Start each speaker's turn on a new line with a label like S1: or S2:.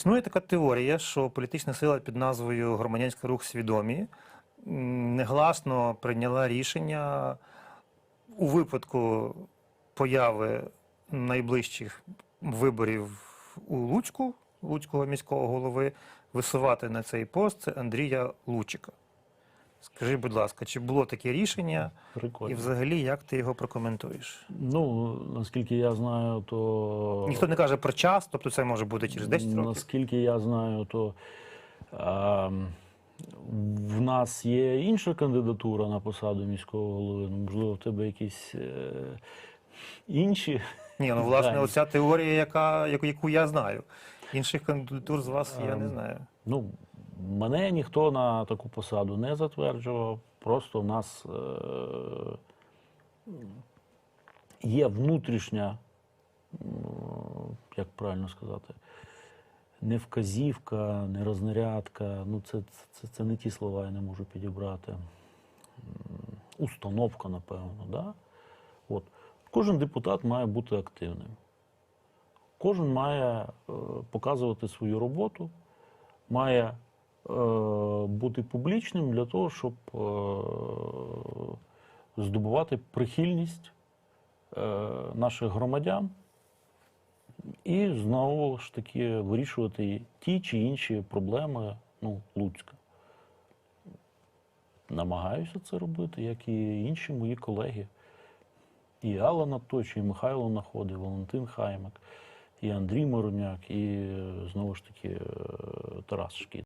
S1: Існує така теорія, що політична сила під назвою Громадянський рух свідомі негласно прийняла рішення у випадку появи найближчих виборів у Луцьку, Луцького міського голови, висувати на цей пост Андрія Лучика. Скажи, будь ласка, чи було таке рішення, і взагалі як ти його прокоментуєш?
S2: Ну, наскільки я знаю, то
S1: Ніхто не каже про час, тобто це може бути через 10 років.
S2: Наскільки я знаю, то а, в нас є інша кандидатура на посаду міського голови. Ну, можливо, в тебе якісь е, інші.
S1: Ні, ну власне, оця теорія, яка, яку, яку я знаю. Інших кандидатур з вас я не
S2: Ем,
S1: знаю.
S2: Ну, мене ніхто на таку посаду не затверджував. Просто в нас е, є внутрішня, як правильно сказати, не вказівка, не рознарядка. Ну, це, це, це не ті слова я не можу підібрати. Установка, напевно. Да? От. Кожен депутат має бути активним. Кожен має е, показувати свою роботу, має бути публічним для того, щоб е, здобувати прихильність е, наших громадян і знову ж таки вирішувати ті чи інші проблеми ну, Луцька. Намагаюся це робити, як і інші мої колеги. І Алла Наточ, і Михайло Находи, і Валентин Хаймак, і Андрій Мироняк, і е, знову ж таки е, Тарас Шкіт.